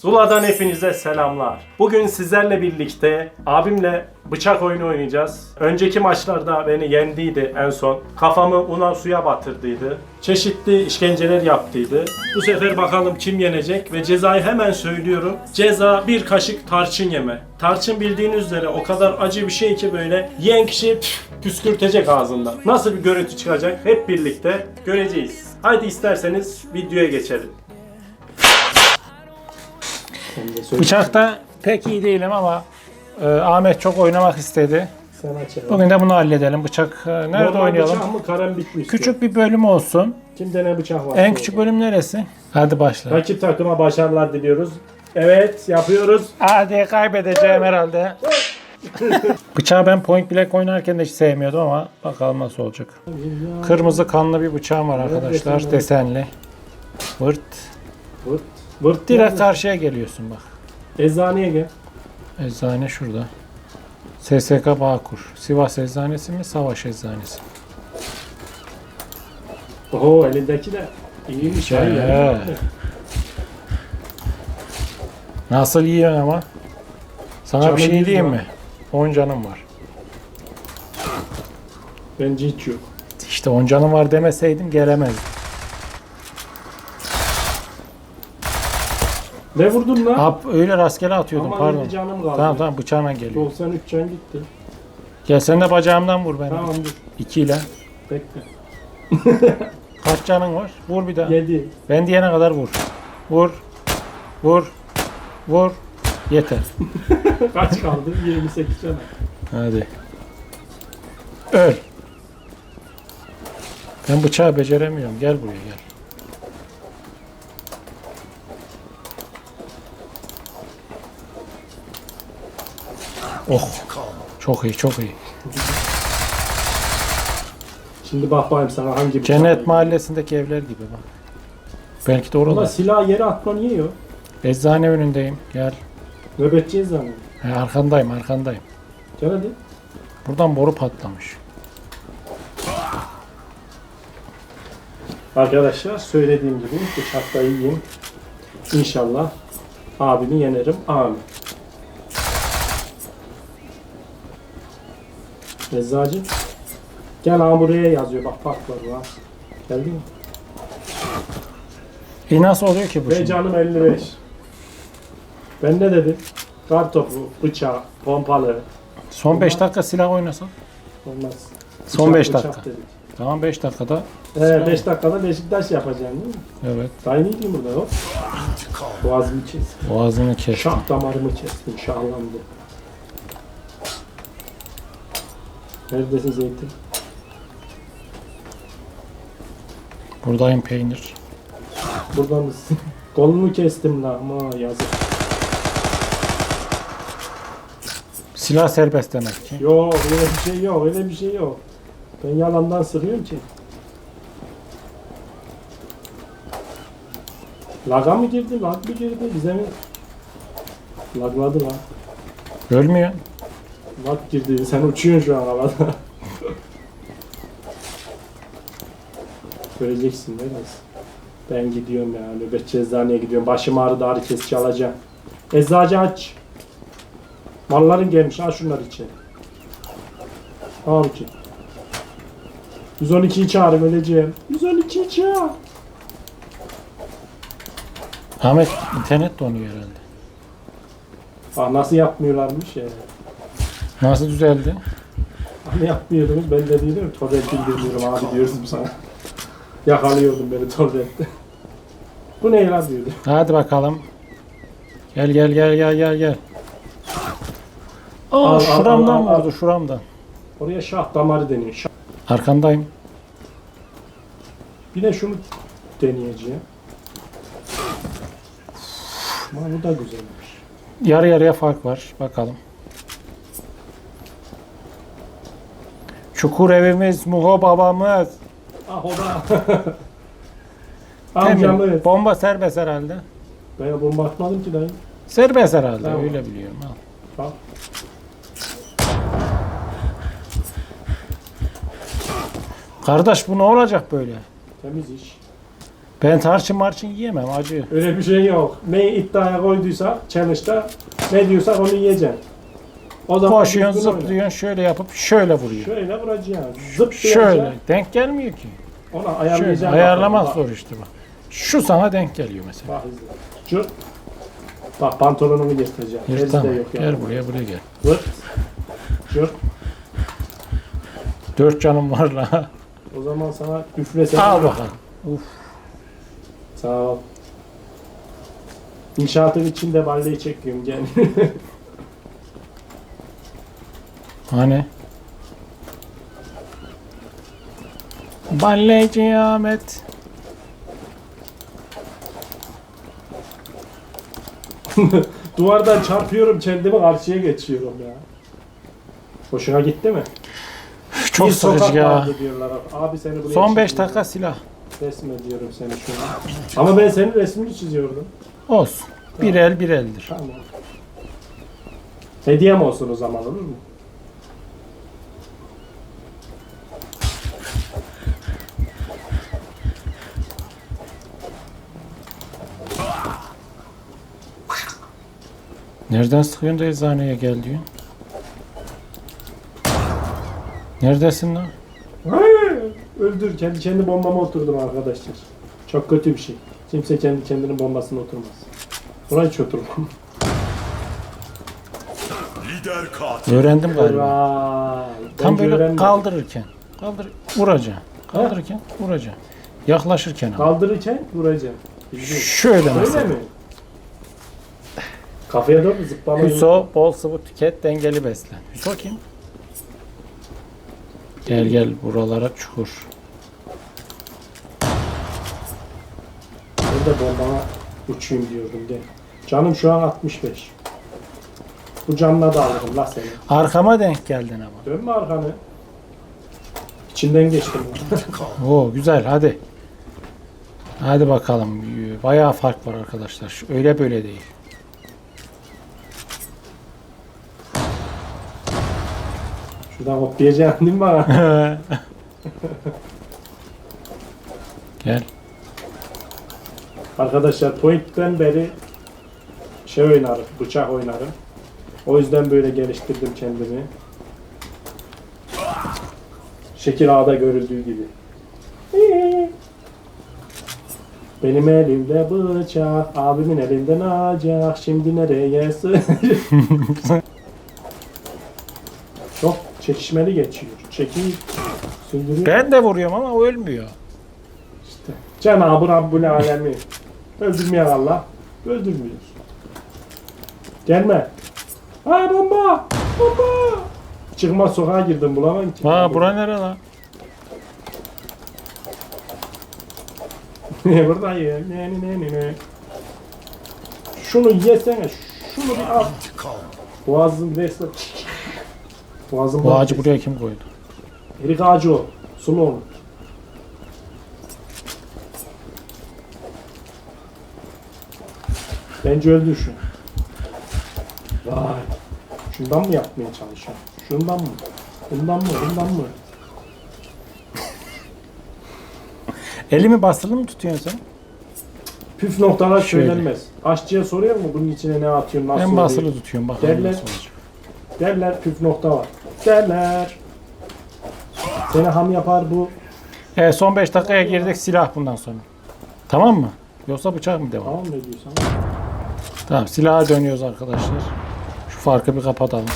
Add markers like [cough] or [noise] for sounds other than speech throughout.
Zula'dan hepinize selamlar. Bugün sizlerle birlikte abimle bıçak oyunu oynayacağız. Önceki maçlarda beni yendiydi en son. Kafamı una suya batırdıydı. Çeşitli işkenceler yaptıydı. Bu sefer bakalım kim yenecek ve cezayı hemen söylüyorum. Ceza bir kaşık tarçın yeme. Tarçın bildiğiniz üzere o kadar acı bir şey ki böyle yiyen kişi püskürtecek ağzından. Nasıl bir görüntü çıkacak hep birlikte göreceğiz. Haydi isterseniz videoya geçelim. Bıçakta pek iyi değilim ama e, Ahmet çok oynamak istedi. Sen. Bugün de bunu halledelim. Bıçak e, nerede Normal oynayalım? bıçak mı karambit mi istiyor? Küçük bir bölüm olsun. Kimde ne bıçak var? En küçük bölüm neresi? Hadi başla. Rakip takıma başarılar diliyoruz. Evet yapıyoruz. Hadi kaybedeceğim herhalde. [laughs] Bıçağı ben point blank oynarken de hiç sevmiyordum ama bakalım nasıl olacak. Kırmızı kanlı bir bıçağım var arkadaşlar. desenli? Desenli. Vırt. Vırt. Vırt Direkt nerede? karşıya geliyorsun bak. Eczaneye gel. Eczane şurada. SSK Bağkur. Sivas Eczanesi mi? Savaş Eczanesi. Oho elindeki de iyiymiş. Ee. ya. Nasıl yiyorsun ama? Sana Canın bir şey diyeyim mi? 10 canım var. Bence hiç yok. İşte 10 canım var demeseydim gelemezdim. Ne vurdun lan? Hap öyle rastgele atıyordum Aman pardon. bir canım kaldı. Tamam tamam bıçağına geliyor. 93 can gitti. Gel sen de bacağımdan vur beni. Tamam dur. 2 ile. Bekle. [laughs] Kaç canın var? Vur bir daha. 7. Ben diyene kadar vur. Vur. Vur. Vur. Yeter. [laughs] Kaç kaldı? 28 can. Hadi. Öl. Ben bıçağı beceremiyorum. Gel buraya gel. Oh. Çok iyi, çok iyi. Şimdi bak bakayım sana hangi bıçak Cennet mahallesindeki evler gibi bak. Belki de Ama orada. silah yere atman niye yok? Eczane önündeyim. Gel. Nöbetçi eczane. He, arkandayım, arkandayım. Gel hadi. Buradan boru patlamış. Arkadaşlar söylediğim gibi bıçakta iyiyim. İnşallah abimi yenerim. Amin. Eczacı. Gel ha buraya yazıyor. Bak bak var var. Geldi mi? E nasıl oluyor ki bu Ve şimdi? canım 55. Ben ne dedim? Kar topu, bıçak, pompalı. Son 5 dakika silah oynasak. Olmaz. Son Bıçak, 5 bıçak dakika. dedik. Tamam 5 dakikada. Ee, 5 dakikada Beşiktaş yapacaksın değil mi? Evet. Daha ne diyeyim burada hop. Boğazımı kes. Boğazını kes. Şah damarımı kestim, şahlandı. Neredesin Zeytin? Buradayım peynir. Burada mısın? [laughs] Kolunu kestim la ama yazık. Silah serbest demek ki. Yok öyle bir şey yok, öyle bir şey yok. Ben yalandan sıkıyorum ki. Laga mı girdi, lag mı girdi, bize mi? Lagladı lan. Ölmüyor. Lag girdi, sen uçuyorsun şu an havada. Göreceksin biraz. Ben gidiyorum ya, nöbetçi eczaneye gidiyorum. Başım ağrıdı, ağrı kesici alacağım. Eczacı aç. Malların gelmiş, al şunları içeri. Al ki. 112'yi çağırın öleceğim. 112'yi çağır. Ahmet internet donuyor herhalde. Ah nasıl yapmıyorlarmış ya. Nasıl düzeldi? Hani yapmıyordunuz ben de diyorum torrent indirmiyorum abi diyoruz sana. Yakalıyordun beni torrentte. Bu ne lan diyordu. Hadi bakalım. Gel gel gel gel gel gel. Aa, Al, al, şuramdan al, al, al. vurdu şuramdan. Oraya şah damarı deniyor. Şah. Arkandayım. Bir de şunu deneyeceğim. Ama bu da güzelmiş. Yarı yarıya fark var. Bakalım. Çukur evimiz, Muho babamız. Ah o da. [laughs] Emin, Amcamı. Bomba serbest herhalde. Ben bomba atmadım ki dayı. Serbest herhalde. Tamam. Öyle biliyorum. Al. Bak. Kardeş bu ne olacak böyle? Temiz iş. Ben tarçın marçın yiyemem acı. Öyle bir şey yok. Ne iddiaya koyduysak challenge'da ne diyorsak onu yiyeceksin. Zaman Koşuyorsun oyna. zıplıyorsun şöyle yapıp şöyle vuruyor. Şöyle vuracaksın. Zıp Şöyle. Denk gelmiyor ki. Ona Şöyle. ayarlayacaksın. Ayarlamak Bak, zor işte bak. Şu sana denk geliyor mesela. Bak izle. Cırt. Bak pantolonumu getireceğim. Yırt tamam. yok Gel yani. buraya buraya gel. Vırt. Dört canım var la. O zaman sana üflesem. Al bakalım. Uf. Sağ ol. İnşaatın içinde balleyi çekiyorum gel. [laughs] Hani? Balleci Ahmet. [laughs] Duvardan çarpıyorum kendimi karşıya geçiyorum ya. Hoşuna gitti mi? Çok Bir sokak sıkıcı ya. vardı diyorlar. Abi seni buraya Son 5 çekiyorum. dakika silah. Resmediyorum seni şu an. Ama ben senin resmini çiziyordum. Olsun. Bir el bir eldir. Tamam. Hediyem olsun o zaman olur mu? Nereden sıkıyorsun da eczaneye gel diyor. Neredesin lan? Öldür. Kendi kendi bombama oturdum arkadaşlar. Çok kötü bir şey. Kimse kendi kendinin bombasına oturmaz. Buna hiç oturmam. Lider katil. Öğrendim galiba. Vay. Tam Bence böyle öğrenmedim. kaldırırken. Kaldır, vuracaksın. Kaldırırken vuracaksın. Yaklaşırken ama. Kaldırırken vuracaksın. İlginç. Şöyle Öyle mesela. mi? Kafaya doğru zıplamayı... Hüso bol sıvı tüket dengeli beslen. Hüso kim? Gel gel buralara çukur. Ben de bombama uçayım diyordum gel. Canım şu an 65. Bu canına da alırım la seni. Arkama denk geldin ama. Dönme arkanı. İçinden geçtim. [laughs] Oo güzel hadi. Hadi bakalım. Bayağı fark var arkadaşlar. Öyle böyle değil. Şuradan hoplayacaksın değil mi bana? [laughs] Gel. Arkadaşlar Point'ten beri şey oynarım, bıçak oynarım. O yüzden böyle geliştirdim kendimi. Şekil Ağa'da görüldüğü gibi. Benim elimde bıçak, abimin elinde nacak, şimdi nereye sığ- Çok [laughs] [laughs] çekişmeli geçiyor. Çekil, sündürüyor. Ben de vuruyorum ama o ölmüyor. İşte. Cenab-ı Rabbül Alemi. Öldürmeyen Allah öldürmüyor. Gelme. Ha bomba! Bomba! Çıkmaz sokağa girdim bulamam ki. Aa bura nere lan? [laughs] Buradayım. Ne ne ne ne ne. Şunu yesene. Şunu bir al. Boğazın resmen. Boğazın Bu ağacı buraya kim koydu? Erik ağacı o. Sulu onu. Bence öldür şu. Vay. Şundan mı yapmaya çalışıyorsun? Şundan mı? Bundan mı? Bundan mı? [laughs] Elimi basılı mı tutuyorsun sen? Püf noktalar Şöyle. söylenmez. Aşçıya soruyor mu bunun içine ne atıyorsun, nasıl Ben oluyor? basılı tutuyorum bakalım Derler. nasıl olacak. Derler püf nokta var. Derler. Seni ham yapar bu. Evet son 5 dakikaya girdik silah bundan sonra. Tamam mı? Yoksa bıçak mı devam? Tamam ne diyorsan. Tamam silaha dönüyoruz arkadaşlar. Şu farkı bir kapatalım.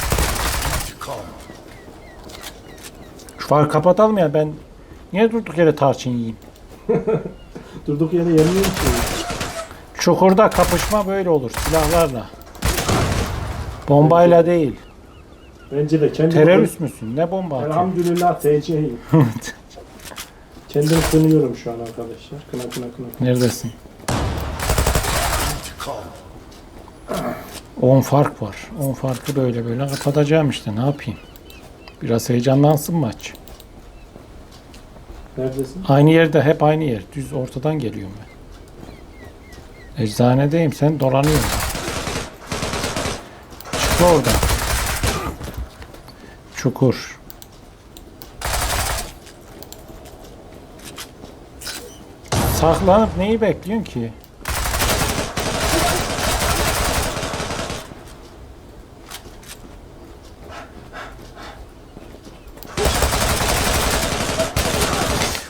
Şu farkı kapatalım ya ben niye durduk yere tarçın yiyeyim? [laughs] Durduk yere yemiyor ki. Çukurda kapışma böyle olur silahlarla. Bombayla değil. Bence de kendi Terörist müsün? Ne bomba atıyorsun? Elhamdülillah TC'yim. [laughs] Kendimi kınıyorum şu an arkadaşlar. Kına kına kına. Neredesin? İntikam. 10 fark var. 10 farkı böyle böyle kapatacağım işte ne yapayım. Biraz heyecanlansın maç. Neredesin? Aynı yerde hep aynı yer. Düz ortadan geliyorum ben. Eczanedeyim sen dolanıyorsun. Çık oradan. Çukur. saklanıp neyi bekliyorsun ki?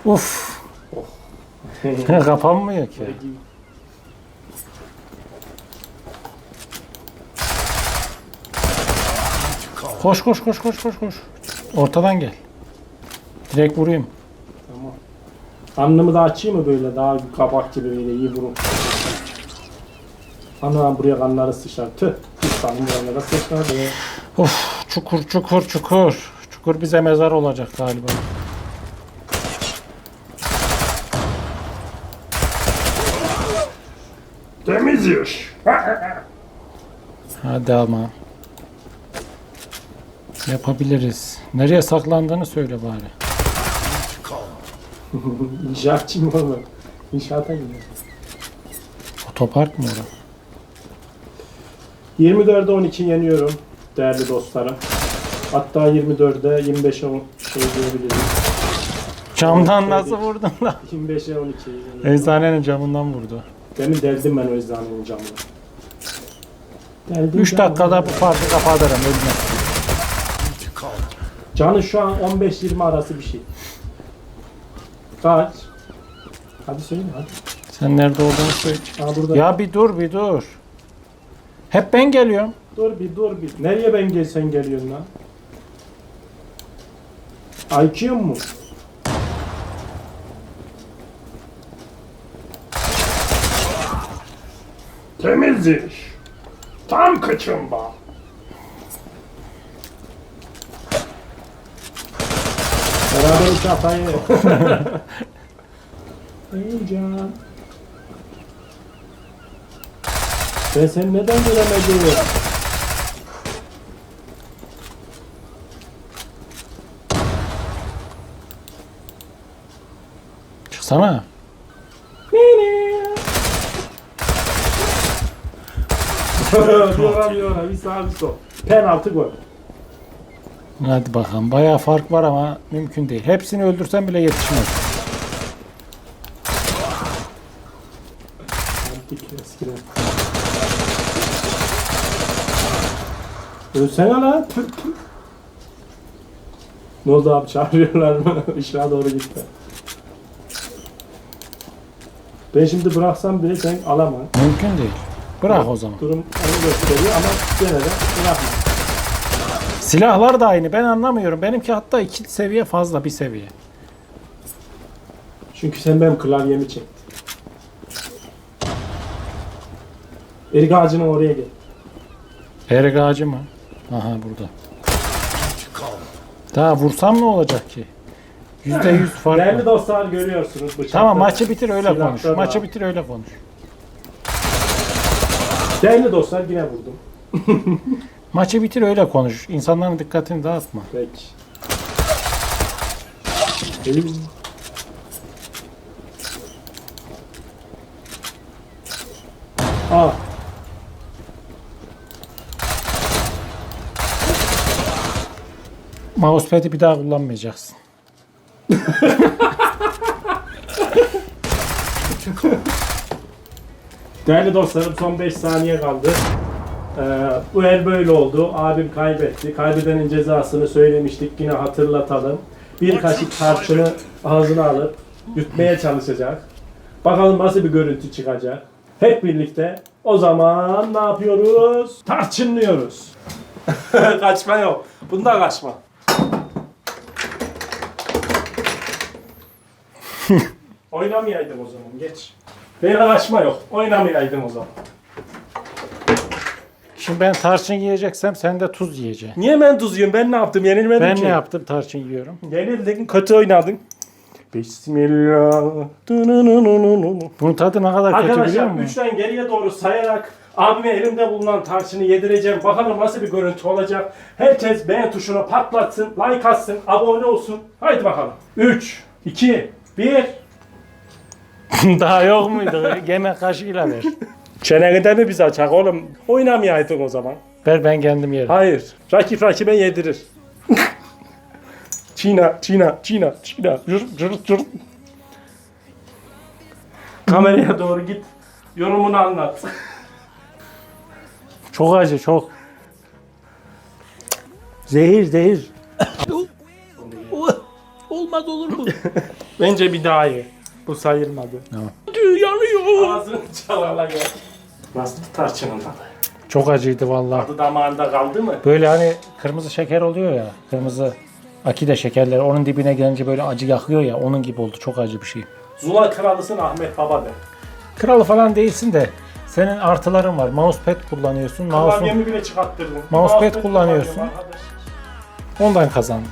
Uf. [laughs] Kapanmıyor ki. Koş koş koş koş koş koş. Ortadan gel. Direkt vurayım. Tamam. Alnımı da açayım mı böyle daha kabak gibi böyle iyi vurun. Ana buraya kanları sıçrar. Tüh. İstanbul buralara sıçradı. Of çukur çukur çukur. Çukur bize mezar olacak galiba. Temiz iş. Hadi ama. Yapabiliriz. Nereye saklandığını söyle bari. [laughs] İnşaatçıyım oğlum. İnşaata gidiyor. Otopark mı orası? 24'e 12 yeniyorum değerli dostlarım. Hatta 24'e 25'e 10 şey diyebilirim. Camdan nasıl vurdun lan? 25'e 12. Eczanenin camından vurdu. Demin deldim ben o eczanenin camını. Deldim 3 camını. dakikada bu farkı kapatırım ölme. Canı şu an 15-20 arası bir şey. Kaç? Hadi söyle hadi. Sen nerede olduğunu söyle. Aa burada. Ya bir dur bir dur. Hep ben geliyorum. Dur bir dur bir. Nereye ben gelsen geliyorsun lan? IQ mu? Temiz iş. Tam kıçımda. Beraber uç atayı. Heyecan. Ben seni neden göremedim? Çıksana. Duramıyor [laughs] bir sağ bir sol. Penaltı gol. Hadi bakalım. Bayağı fark var ama mümkün değil. Hepsini öldürsen bile yetişmez. Eskiden. Ölsene lan. Ne oldu abi çağırıyorlar mı? [laughs] Işığa doğru gitti. Ben şimdi bıraksam bile sen alamam. Mümkün değil. Bırak o zaman. Durum onu gösteriyor ama gene de bırakma. Silahlar da aynı. Ben anlamıyorum. Benimki hatta iki seviye fazla bir seviye. Çünkü sen benim klavyemi çektin. Erik ağacının oraya gel. Erik ağacı mı? Aha burada. Daha vursam ne olacak ki? Yüzde yüz fark Değerli dostlar görüyorsunuz bıçakta. Tamam maçı bitir öyle silahta konuş. da- Maçı bitir öyle konuş. Değerli dostlar yine vurdum. [laughs] Maçı bitir öyle konuş. İnsanların dikkatini dağıtma. Peki. Elim. Aa. Mousepad'i bir daha kullanmayacaksın. [laughs] Değerli dostlarım son 5 saniye kaldı. Ee, bu el böyle oldu. Abim kaybetti. Kaybedenin cezasını söylemiştik. Yine hatırlatalım. Bir kaşık tarçını ağzına alıp yutmaya çalışacak. Bakalım nasıl bir görüntü çıkacak. Hep birlikte o zaman ne yapıyoruz? Tarçınlıyoruz. [laughs] kaçma yok. Bunda kaçma. [laughs] Oynamayaydım o zaman geç. Benim kaçma yok. Oynamayaydım o zaman. Şimdi ben tarçın yiyeceksem sen de tuz yiyeceksin. Niye ben tuz yiyorum? Ben ne yaptım? Yenilmedim Ben ki. ne yaptım tarçın yiyorum. Yenildin, kötü oynadın. Bismillah. Dınınınınının. Bunun tadı ne kadar kötü biliyor Arkadaşlar musun? üçten geriye doğru sayarak abime elimde bulunan tarçını yedireceğim. Bakalım nasıl bir görüntü olacak. Herkes beğen tuşuna patlatsın, like atsın, abone olsun. Haydi bakalım. 3, 2, 1. Daha yok muydu? Yemek kaşığıyla ver. Çeneni de mi biz açak oğlum? Oynamayaydın o zaman. Ver ben kendim yerim. Hayır. Rakip rakibe yedirir. Çiğna, çiğna, çiğna, çiğna. Cırt, cırt, cırt. Kameraya doğru git. Yorumunu anlat. Çok acı çok. Zehir zehir. Olmaz olur mu? Bence bir daha ye. Bu sayılmadı. Tamam. Yanıyor. Ağzını çalala gel. Nasıl tarçının tadı? Çok acıydı vallahi. Tadı damağında kaldı mı? Böyle hani kırmızı şeker oluyor ya. Kırmızı akide şekerleri onun dibine gelince böyle acı yakıyor ya. Onun gibi oldu. Çok acı bir şey. Zula kralısın Ahmet Baba de. Kralı falan değilsin de senin artıların var. Mousepad kullanıyorsun. Mouse'un Klavyemi bile çıkarttırdım. Mousepad kullanıyorsun. kullanıyorum arkadaş. ondan kazandın.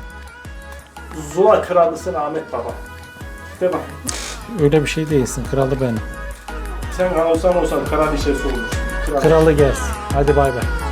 Zula kralısın Ahmet Baba. De bak. Öyle bir şey değilsin. Kralı benim. Sen olsan olsan kraliçesi olursun. Kral. Kralı gelsin. Hadi bay bay.